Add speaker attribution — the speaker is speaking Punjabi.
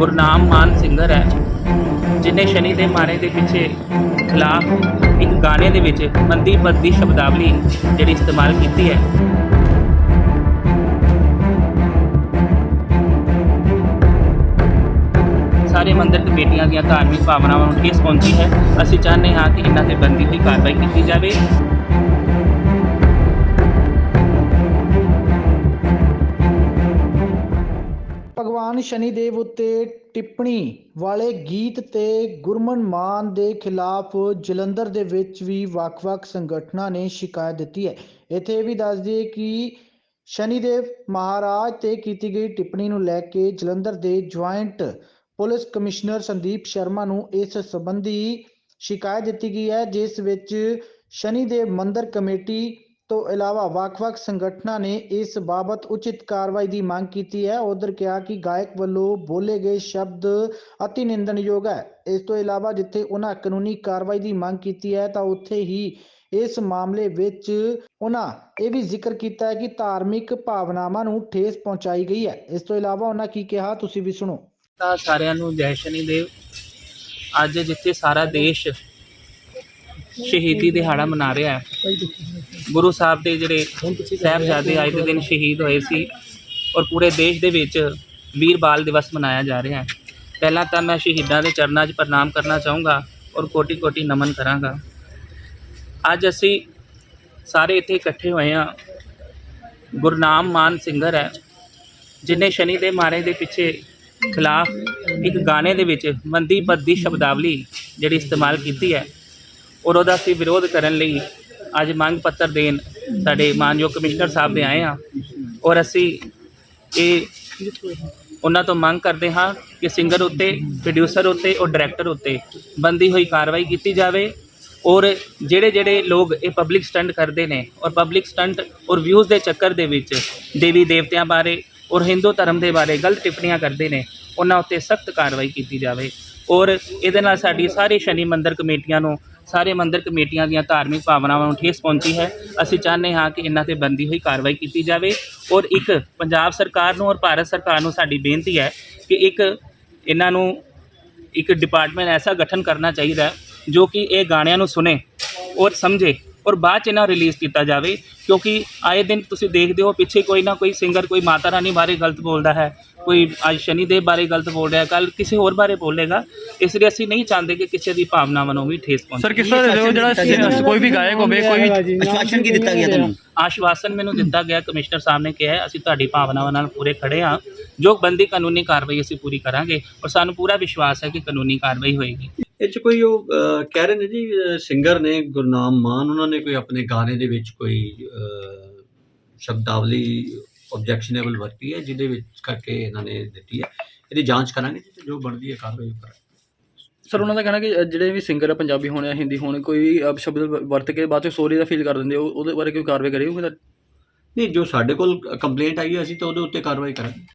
Speaker 1: ਗੁਰਨਾਮ ਮਾਨ ਸਿੰਗਰ ਹੈ ਜਿਨੇ ਸ਼ਨੀ ਦੇ ਮਾਰੇ ਦੇ ਪਿੱਛੇ ਖਿਲਾਫ ਇੱਕ ਗਾਣੇ ਦੇ ਵਿੱਚ ਮੰਦੀ ਪੱਦੀ ਸ਼ਬਦਾਵਲੀ ਜਿਹੜੀ ਇਸਤੇਮਾਲ ਕੀਤੀ ਹੈ। ਸਾਰੇ ਮੰਦਰ ਕਮੇਟੀਆਂ ਦੀਆਂ ਧਾਰਮਿਕ ਭਾਵਨਾਵਾਂ ਨੂੰ ਠੇਸ ਪਹੁੰਚੀ ਹੈ। ਅਸੀਂ ਚਾਹੁੰਦੇ ਹਾਂ ਕਿ ਇਹਨਾਂ ਤੇ ਬੰਦੀ ਹੋਈ ਕਾਰਵਾਈ ਕੀਤੀ ਜਾਵੇ।
Speaker 2: ਭਗਵਾਨ ਸ਼ਨੀਦੇਵ ਉੱਤੇ ਟਿੱਪਣੀ ਵਾਲੇ ਗੀਤ ਤੇ ਗੁਰਮਨ ਮਾਨ ਦੇ ਖਿਲਾਫ ਜਲੰਧਰ ਦੇ ਵਿੱਚ ਵੀ ਵੱਖ-ਵੱਖ ਸੰਗਠਨਾਂ ਨੇ ਸ਼ਿਕਾਇਤ ਦਿੱਤੀ ਹੈ। ਇੱਥੇ ਇਹ ਵੀ ਦੱਸ ਦਈਏ ਕਿ ਸ਼ਨੀਦੇਵ ਮਹਾਰਾਜ ਤੇ ਕੀਤੀ ਗਈ ਟਿੱਪਣੀ ਨੂੰ ਲੈ ਕੇ ਜਲੰਧਰ ਦੇ joint police commissioner Sandeep Sharma ਨੂੰ ਇਸ ਸੰਬੰਧੀ ਸ਼ਿਕਾਇਤ ਦਿੱਤੀ ਗਈ ਹੈ, ਜਿਸ ਵਿੱਚ ਸ਼ਨੀਦੇਵ ਮੰਦਰ ਕਮੇਟੀ ਤੋਂ ਇਲਾਵਾ ਵੱਖ-ਵੱਖ ਸੰਗਠਨਾਂ ਨੇ ਇਸ ਬਾਬਤ ਉਚਿਤ ਕਾਰਵਾਈ ਦੀ ਮੰਗ ਕੀਤੀ ਹੈ। ਉਧਰ ਕਿਹਾ ਕਿ ਗਾਇਕ ਵੱਲੋਂ ਬੋਲੇ ਗਏ ਸ਼ਬਦ ਅਤੀ ਨਿੰਦਣਯੋਗ ਹੈ। ਇਸ ਤੋਂ ਇਲਾਵਾ ਜਿੱਥੇ ਉਹਨਾਂ ਕਾਨੂੰਨੀ ਕਾਰਵਾਈ ਦੀ ਮੰਗ ਕੀਤੀ ਹੈ, ਤਾਂ ਉੱਥੇ ਹੀ ਇਸ ਮਾਮਲੇ ਵਿੱਚ ਉਹਨਾਂ ਇਹ ਵੀ ਜ਼ਿਕਰ ਕੀਤਾ ਹੈ ਕਿ ਧਾਰਮਿਕ ਭਾਵਨਾਵਾਂ ਨੂੰ ਠੇਸ ਪਹੁੰਚਾਈ ਗਈ ਹੈ। ਇਸ ਤੋਂ ਇਲਾਵਾ ਉਹਨਾਂ ਕੀ ਕਿਹਾ, ਤੁਸੀਂ ਵੀ ਸੁਣੋ।
Speaker 1: ਤਾਂ ਸਾਰਿਆਂ ਨੂੰ ਜੈ ਸ਼ਨੀ ਦੇਵ। ਅੱਜ ਜਿੱਥੇ ਸਾਰਾ ਦੇਸ਼ ਸ਼ਹੀਦੀ ਦਿਹਾੜਾ ਮਨਾ ਰਿਹਾ ਹੈ ਗੁਰੂ ਸਾਹਿਬ ਦੇ ਜਿਹੜੇ ਸਾਹਿਬਜ਼ਾਦੇ ਅੱਜ ਦੇ ਦਿਨ ਸ਼ਹੀਦ ਹੋਏ ਸੀ ਔਰ ਪੂਰੇ ਦੇਸ਼ ਦੇ ਵਿੱਚ ਵੀਰ ਬਾਲ ਦਿਵਸ ਮਨਾਇਆ ਜਾ ਰਿਹਾ ਹੈ। ਪਹਿਲਾਂ ਤਾਂ ਮੈਂ ਸ਼ਹੀਦਾਂ ਦੇ ਚਰਨਾਂ 'ਚ ਪ੍ਰਣਾਮ ਕਰਨਾ ਚਾਹੂੰਗਾ ਔਰ ਕੋਟੀ-ਕੋਟੀ ਨਮਨ ਕਰਾਂਗਾ। ਅੱਜ ਅਸੀਂ ਸਾਰੇ ਇੱਥੇ ਇਕੱਠੇ ਹੋਏ ਹਾਂ। ਗੁਰਨਾਮ ਮਾਨ ਸਿੰਗਰ ਹੈ, ਜਿਨੇ ਸ਼ਨੀ ਦੇ ਮਾਰੇ ਦੇ ਪਿੱਛੇ ਖਿਲਾਫ ਇੱਕ ਗਾਣੇ ਦੇ ਵਿੱਚ ਮੰਦੀ ਪੱਦੀ ਸ਼ਬਦਾਵਲੀ ਜਿਹੜੀ ਇਸਤੇਮਾਲ ਕੀਤੀ ਹੈ ਔਰ ਉਹਦਾ ਅਸੀਂ ਵਿਰੋਧ ਕਰਨ ਲਈ ਅੱਜ ਮੰਗ ਪੱਤਰ ਦੇਣ ਸਾਡੇ ਮਾਨਯੋਗ ਕਮਿਸ਼ਨਰ ਸਾਹਿਬ ਦੇ ਆਏ ਹਾਂ ਔਰ ਅਸੀਂ ਇਹ ਉਹਨਾਂ ਤੋਂ ਮੰਗ ਕਰਦੇ ਹਾਂ ਕਿ ਸਿੰਗਰ ਉੱਤੇ ਪ੍ਰੋਡਿਊਸਰ ਉੱਤੇ ਔਰ ਡਾਇਰੈਕਟਰ ਉੱਤੇ ਬੰਦੀ ਹੋਈ ਕਾਰਵਾਈ ਕੀਤੀ ਜਾਵੇ ਔਰ ਜਿਹੜੇ ਜਿਹੜੇ ਲੋਕ ਇਹ ਪਬਲਿਕ ਸਟੰਟ ਕਰਦੇ ਨੇ ਔਰ ਪਬਲਿਕ ਸਟੰਟ ਔਰ ਵਿਊਜ਼ ਦੇ ਚੱਕਰ ਦੇ ਵਿੱਚ ਦੇਵੀ ਦੇਵਤਿਆਂ ਬਾਰੇ ਔਰ ਹਿੰਦੂ ਧਰਮ ਦੇ ਬਾਰੇ ਗਲਤ ਟਿੱਪਣੀਆਂ ਕਰਦੇ ਨੇ, ਉਹਨਾਂ ਉੱਤੇ ਸਖਤ ਕਾਰਵਾਈ ਕੀਤੀ ਜਾਵੇ ਔਰ ਇਹਦੇ ਨਾਲ ਸਾਡੀ ਸਾਰੇ ਸ਼ਨੀ ਮੰਦਰ ਕਮੇਟੀਆਂ ਨੂੰ ਸਾਰੇ ਮੰਦਿਰ ਕਮੇਟੀਆਂ ਦੀਆਂ ਧਾਰਮਿਕ ਭਾਵਨਾਵਾਂ ਨੂੰ ਠੇਸ ਪਹੁੰਚੀ ਹੈ। ਅਸੀਂ ਚਾਹੁੰਦੇ ਹਾਂ ਕਿ ਇਹਨਾਂ ਤੇ ਬੰਦੀ ਹੋਈ ਕਾਰਵਾਈ ਕੀਤੀ ਜਾਵੇ ਔਰ ਇੱਕ ਪੰਜਾਬ ਸਰਕਾਰ ਨੂੰ ਔਰ ਭਾਰਤ ਸਰਕਾਰ ਨੂੰ ਸਾਡੀ ਬੇਨਤੀ ਹੈ ਕਿ ਇੱਕ ਇਹਨਾਂ ਨੂੰ ਇੱਕ ਡਿਪਾਰਟਮੈਂਟ ਐਸਾ ਗਠਨ ਕਰਨਾ ਚਾਹੀਦਾ ਜੋ ਕਿ ਇਹ ਗਾਣਿਆਂ ਨੂੰ ਸੁਨੇ ਔਰ ਸਮਝੇ ਔਰ ਬਾਅਦ ਚ ਇਹਨਾਂ ਰਿਲੀਜ਼ ਕੀਤਾ ਜਾਵੇ। ਕਿਉਂਕਿ ਆਏ ਦਿਨ ਤੁਸੀਂ ਦੇਖਦੇ ਹੋ ਪਿੱਛੇ ਕੋਈ ਨਾ ਕੋਈ ਸਿੰਗਰ ਕੋਈ ਮਾਤਾ ਰਾਣੀ ਬਾਰੇ ਗਲਤ ਬੋਲਦਾ ਹੈ। ਕੋਈ ਅੱਜ ਸ਼ਨੀ ਦੇਵ ਬਾਰੇ ਗਲਤ ਬੋਲ ਰਿਹਾ ਕੱਲ ਕਿਸੇ ਹੋਰ ਬਾਰੇ ਬੋਲੇਗਾ। ਇਸ ਲਈ ਅਸੀਂ ਨਹੀਂ ਚਾਹੁੰਦੇ ਕਿ ਕਿਸੇ ਦੀ ਭਾਵਨਾਵਾਂ ਨੂੰ ਵੀ ਠੇਸ ਪਹੁੰਚੇ।
Speaker 3: ਸਰ ਕਿਸ ਤਰ੍ਹਾਂ ਦੇ ਜਿਹੜਾ ਸ- ਕੋਈ ਵੀ ਗਾਇਕ ਹੋਵੇ ਕੋਈ ਵੀ
Speaker 4: ਆਸ਼ਵਾਸਨ ਕੀ ਦਿੱਤਾ ਗਿਆ ਤੁਹਾਨੂੰ?
Speaker 1: ਆਸ਼ਵਾਸਨ ਮੈਨੂੰ ਦਿੱਤਾ ਗਿਆ ਕਮਿਸ਼ਨਰ ਸਾਹਿਬ ਨੇ ਕਿਹਾ ਹੈ, ਅਸੀਂ ਤੁਹਾਡੀ ਭਾਵਨਾਵਾਂ ਨਾਲ ਪੂਰੇ ਖੜੇ ਹਾਂ। ਜੋ ਬੰਦੀ ਕਾਨੂੰਨੀ ਕਾਰਵਾਈ ਅਸੀਂ ਪੂਰੀ ਕਰਾਂਗੇ ਔਰ ਸਾਨੂੰ ਪੂਰਾ ਵਿਸ਼ਵਾਸ ਹੈ ਕਿ ਕਾਨੂੰਨੀ ਕਾਰਵਾਈ ਹੋਏਗੀ।
Speaker 4: ਇਹ ਚ ਕੋਈ ਉਹ ਅਹ, ਕਹਿ ਰਹੇ ਨੇ ਜੀ ਸਿੰਗਰ ਨੇ ਗੁਰਨਾਮ ਮਾਨ ਉਹਨਾਂ ਨੇ ਕੋਈ ਆਪਣੇ ਗਾਣੇ ਦੇ ਵਿੱਚ ਕੋਈ ਅਹ, ਸ਼ਬਦਾਵਲੀ ਆਬਜੈਕਸ਼ਨੇਬਲ ਵਰਤੀ ਹੈ ਜਿਹਦੇ ਵਿੱਚ ਕਰਕੇ ਇਹਨਾਂ ਨੇ ਦਿੱਤੀ ਹੈ। ਇਹਦੀ ਜਾਂਚ ਕਰਾਂਗੇ ਜੀ ਤੇ ਜੋ ਬਣਦੀ ਹੈ ਕਾਰਵਾਈ ਕਰਾਂਗੇ।
Speaker 3: ਸਰ ਉਹਨਾਂ ਦਾ ਕਹਿਣਾ ਕਿ ਜਿਹੜੇ ਵੀ ਸਿੰਗਰ ਆ ਪੰਜਾਬੀ ਹੋਣੇ ਆ ਹਿੰਦੀ ਹੋਣੇ ਕੋਈ ਵੀ ਸ਼ਬਦ ਵਰਤ ਕੇ ਬਾਅਦ ਚ ਸੋਰੀ ਦਾ ਫੀਲ ਕਰ ਦਿੰਦੇ ਉਹ- ਉਹਦੇ ਬਾਰੇ ਕੋਈ ਕਾਰਵਾਈ ਕਰੀ ਹੋਊਗੀ
Speaker 4: ਨਹੀਂ ਜੋ ਸਾਡੇ ਕੋਲ ਕੰਪਲੇਂਟ ਆਈ ਹੈ ਅਸੀਂ ਤਾਂ ਉਹਦੇ ਉੱਤੇ ਕਾਰਵਾਈ ਕਰਾਂਗੇ।